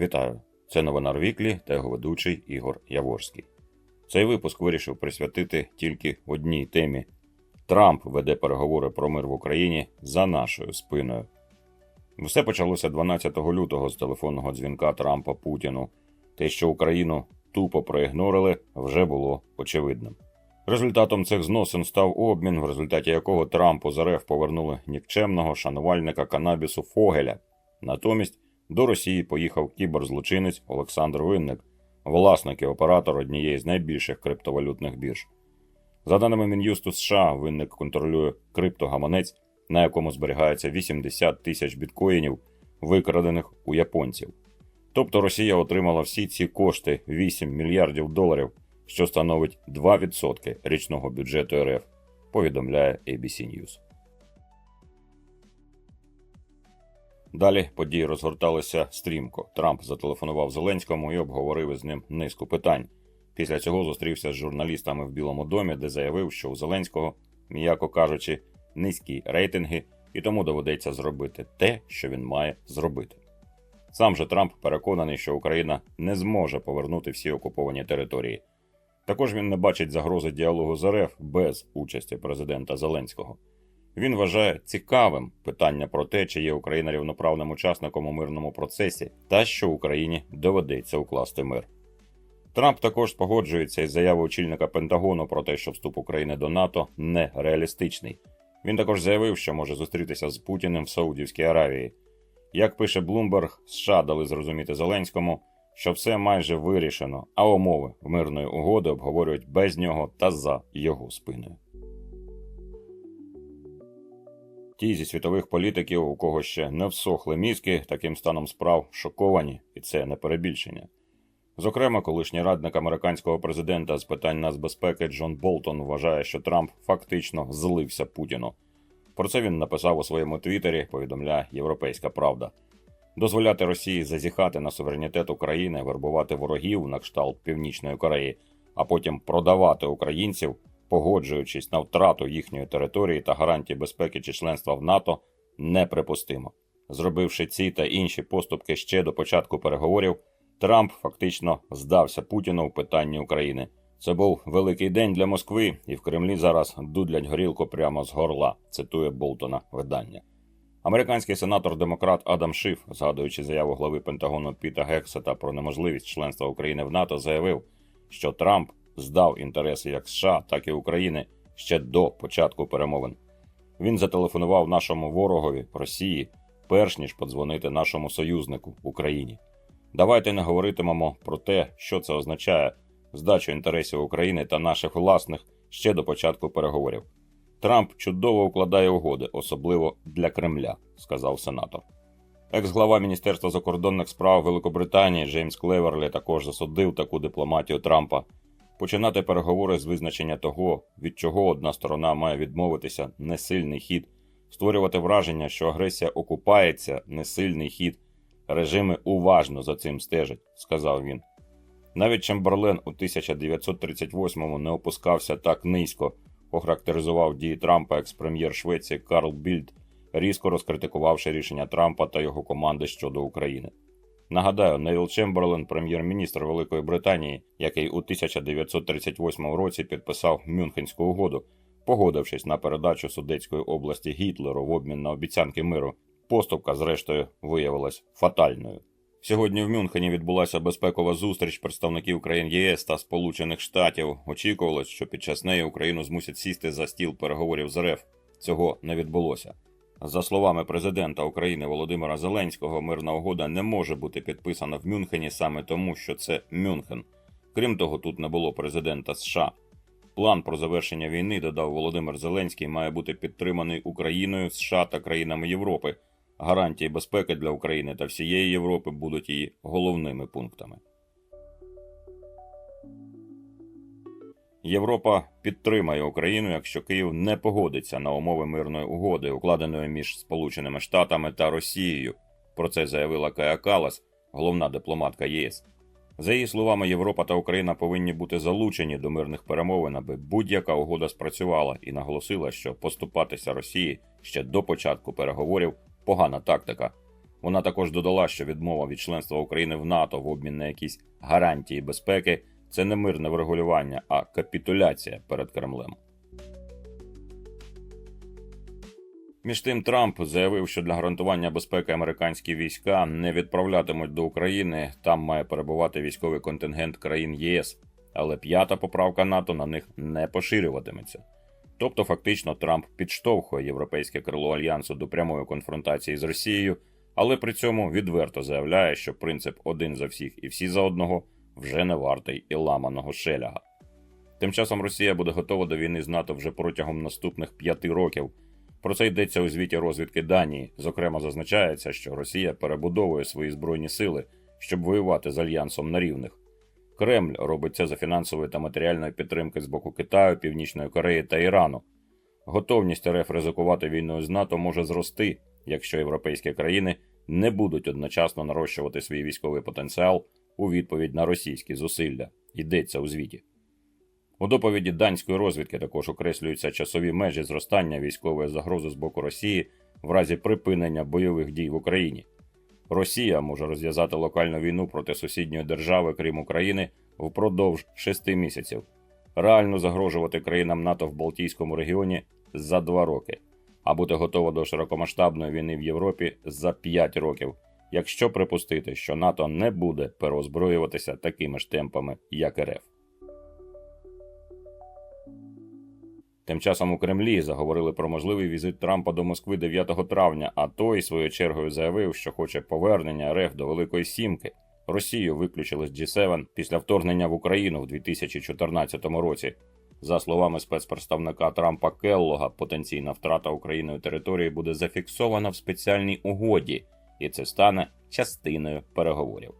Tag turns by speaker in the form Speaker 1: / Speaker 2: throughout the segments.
Speaker 1: Вітаю! Це новина Рвіклі та його ведучий Ігор Яворський. Цей випуск вирішив присвятити тільки одній темі: Трамп веде переговори про мир в Україні за нашою спиною. Все почалося 12 лютого з телефонного дзвінка Трампа Путіну. Те, що Україну тупо проігнорили, вже було очевидним. Результатом цих зносин став обмін, в результаті якого Трампу з РФ повернули нікчемного шанувальника канабісу Фогеля. Натомість до Росії поїхав кіберзлочинець Олександр Винник, власник і оператор однієї з найбільших криптовалютних бірж. За даними Мін'юсту США, винник контролює криптогаманець, на якому зберігається 80 тисяч біткоїнів, викрадених у японців. Тобто Росія отримала всі ці кошти 8 мільярдів доларів, що становить 2% річного бюджету РФ, повідомляє ABC News. Далі події розгорталися стрімко. Трамп зателефонував Зеленському і обговорив із ним низку питань. Після цього зустрівся з журналістами в Білому домі, де заявив, що у Зеленського, м'яко кажучи, низькі рейтинги, і тому доведеться зробити те, що він має зробити. Сам же Трамп переконаний, що Україна не зможе повернути всі окуповані території. Також він не бачить загрози діалогу з РФ без участі президента Зеленського. Він вважає цікавим питання про те, чи є Україна рівноправним учасником у мирному процесі, та що Україні доведеться укласти мир. Трамп також погоджується із заявою очільника Пентагону про те, що вступ України до НАТО нереалістичний. Він також заявив, що може зустрітися з Путіним в Саудівській Аравії. Як пише Блумберг, США дали зрозуміти Зеленському, що все майже вирішено, а умови мирної угоди обговорюють без нього та за його спиною. Ті зі світових політиків, у кого ще не всохли мізки, таким станом справ шоковані, і це не перебільшення. Зокрема, колишній радник американського президента з питань нацбезпеки Джон Болтон вважає, що Трамп фактично злився Путіну. Про це він написав у своєму твіттері, повідомляє Європейська Правда. Дозволяти Росії зазіхати на суверенітет України, вербувати ворогів на кшталт Північної Кореї, а потім продавати українців, погоджуючись на втрату їхньої території та гарантії безпеки чи членства в НАТО, неприпустимо. Зробивши ці та інші поступки ще до початку переговорів, Трамп фактично здався Путіну в питанні України. Це був великий день для Москви, і в Кремлі зараз дудлять горілку прямо з горла, цитує Болтона видання. Американський сенатор демократ Адам Шиф, згадуючи заяву глави Пентагону Піта Гексета про неможливість членства України в НАТО, заявив, що Трамп здав інтереси як США, так і України ще до початку перемовин. Він зателефонував нашому ворогові Росії, перш ніж подзвонити нашому союзнику Україні. Давайте не говоритимемо про те, що це означає здачу інтересів України та наших власних ще до початку переговорів. Трамп чудово укладає угоди, особливо для Кремля, сказав сенатор. Екс-глава Міністерства закордонних справ Великобританії Джеймс Клеверлі також засудив таку дипломатію Трампа. Починати переговори з визначення того, від чого одна сторона має відмовитися несильний хід, створювати враження, що агресія окупається несильний хід. Режими уважно за цим стежать, сказав він. Навіть Чемберлен у 1938-му не опускався так низько, охарактеризував дії Трампа екс-прем'єр Швеції Карл Більд, різко розкритикувавши рішення Трампа та його команди щодо України. Нагадаю, Невіл Чемберлен, прем'єр-міністр Великої Британії, який у 1938 році підписав Мюнхенську угоду, погодившись на передачу Судетської області Гітлеру в обмін на обіцянки миру. Поступка, зрештою, виявилась фатальною. Сьогодні в Мюнхені відбулася безпекова зустріч представників країн ЄС та Сполучених Штатів. Очікувалось, що під час неї Україну змусять сісти за стіл переговорів з РФ. Цього не відбулося. За словами президента України Володимира Зеленського, мирна угода не може бути підписана в Мюнхені саме тому, що це Мюнхен. Крім того, тут не було президента США. План про завершення війни, додав Володимир Зеленський, має бути підтриманий Україною, США та країнами Європи. Гарантії безпеки для України та всієї Європи будуть її головними пунктами. Європа підтримає Україну, якщо Київ не погодиться на умови мирної угоди, укладеної між Сполученими Штатами та Росією. Про це заявила Кая Калас, головна дипломатка ЄС. За її словами, Європа та Україна повинні бути залучені до мирних перемовин, аби будь-яка угода спрацювала, і наголосила, що поступатися Росії ще до початку переговорів погана тактика. Вона також додала, що відмова від членства України в НАТО в обмін на якісь гарантії безпеки це не мирне врегулювання, а капітуляція перед Кремлем. Між тим Трамп заявив, що для гарантування безпеки американські війська не відправлятимуть до України. Там має перебувати військовий контингент країн ЄС, але п'ята поправка НАТО на них не поширюватиметься. Тобто, фактично, Трамп підштовхує європейське крило альянсу до прямої конфронтації з Росією, але при цьому відверто заявляє, що принцип один за всіх і всі за одного вже не вартий і ламаного шеляга. Тим часом Росія буде готова до війни з НАТО вже протягом наступних п'яти років. Про це йдеться у звіті розвідки Данії. Зокрема, зазначається, що Росія перебудовує свої збройні сили, щоб воювати з альянсом на рівних. Кремль робить це за фінансової та матеріальної підтримки з боку Китаю, Північної Кореї та Ірану. Готовність РФ ризикувати війною з НАТО може зрости, якщо європейські країни не будуть одночасно нарощувати свій військовий потенціал у відповідь на російські зусилля. Йдеться у звіті. У доповіді данської розвідки також окреслюються часові межі зростання військової загрози з боку Росії в разі припинення бойових дій в Україні. Росія може розв'язати локальну війну проти сусідньої держави, крім України, впродовж шести місяців, реально загрожувати країнам НАТО в Балтійському регіоні за два роки, а бути готова до широкомасштабної війни в Європі за п'ять років, якщо припустити, що НАТО не буде переозброюватися такими ж темпами, як РФ. Тим часом у Кремлі заговорили про можливий візит Трампа до Москви 9 травня, а той своєю чергою заявив, що хоче повернення РФ до Великої Сімки. Росію виключили з G7 після вторгнення в Україну в 2014 році. За словами спецпредставника Трампа Келлога, потенційна втрата Україною території буде зафіксована в спеціальній угоді, і це стане частиною переговорів.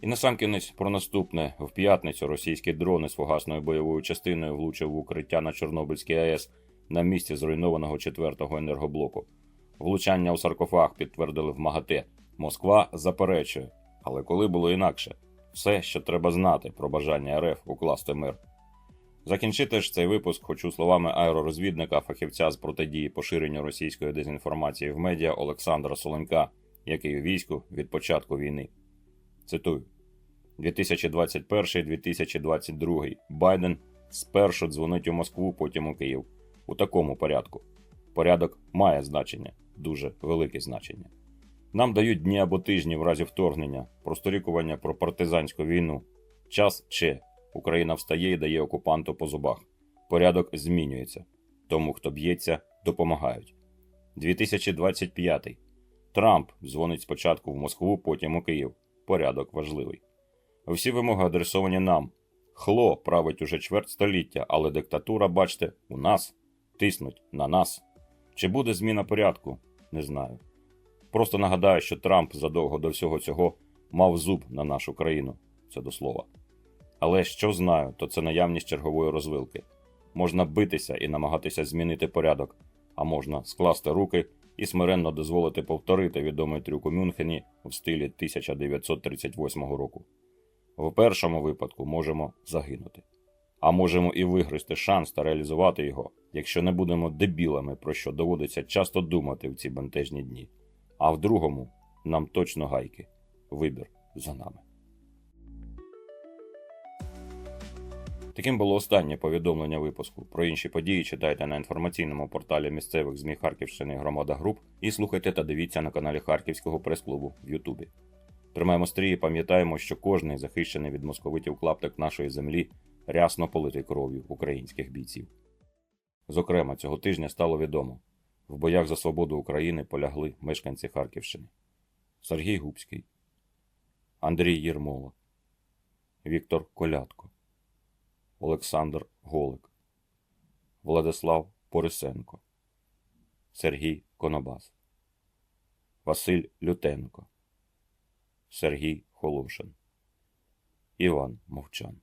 Speaker 1: І насамкінець про наступне в п'ятницю російські дрони з фугасною бойовою частиною влучив в укриття на Чорнобильській АЕС на місці зруйнованого четвертого енергоблоку. Влучання у саркофаг підтвердили в МАГАТЕ. Москва заперечує, але коли було інакше, все, що треба знати про бажання РФ укласти мир. Закінчити ж цей випуск хочу словами аеророзвідника, фахівця з протидії поширенню російської дезінформації в медіа Олександра Соленька, який у війську від початку війни. Цитую. 2021-2022. Байден спершу дзвонить у Москву, потім у Київ. У такому порядку. Порядок має значення, дуже велике значення. Нам дають дні або тижні в разі вторгнення, просторікування про партизанську війну. Час че. Україна встає і дає окупанту по зубах. Порядок змінюється. Тому, хто б'ється, допомагають. 2025. Трамп дзвонить спочатку в Москву, потім у Київ. Порядок важливий. Всі вимоги адресовані нам. Хло править уже чверть століття, але диктатура, бачте, у нас тиснуть на нас. Чи буде зміна порядку? Не знаю. Просто нагадаю, що Трамп задовго до всього цього мав зуб на нашу країну. Це до слова. Але що знаю, то це наявність чергової розвилки. Можна битися і намагатися змінити порядок, а можна скласти руки і смиренно дозволити повторити відомий трюк у Мюнхені в стилі 1938 року. В першому випадку можемо загинути, а можемо і вигризти шанс та реалізувати його, якщо не будемо дебілами, про що доводиться часто думати в ці бентежні дні. А в другому нам точно гайки. Вибір за нами. Таким було останнє повідомлення випуску. Про інші події читайте на інформаційному порталі місцевих ЗМІ Харківщини Громада Груп і слухайте та дивіться на каналі Харківського прес-клубу в Ютубі. Тримаємо стрій і пам'ятаємо, що кожний захищений від московитів клаптик нашої землі рясно политий кров'ю українських бійців. Зокрема, цього тижня стало відомо: в боях за свободу України полягли мешканці Харківщини Сергій Губський, Андрій Єрмола, Віктор Колядко, Олександр Голик, Владислав Порисенко, Сергій Конобас, Василь Лютенко. Сергій Холошин, Іван Мовчан.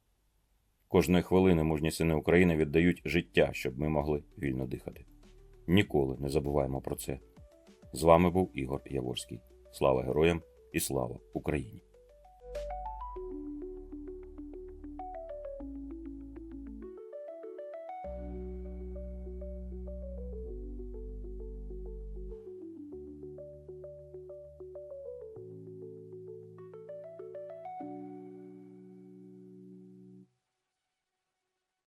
Speaker 1: Кожної хвилини мужні сини України віддають життя, щоб ми могли вільно дихати. Ніколи не забуваємо про це. З вами був Ігор Яворський. Слава героям і слава Україні!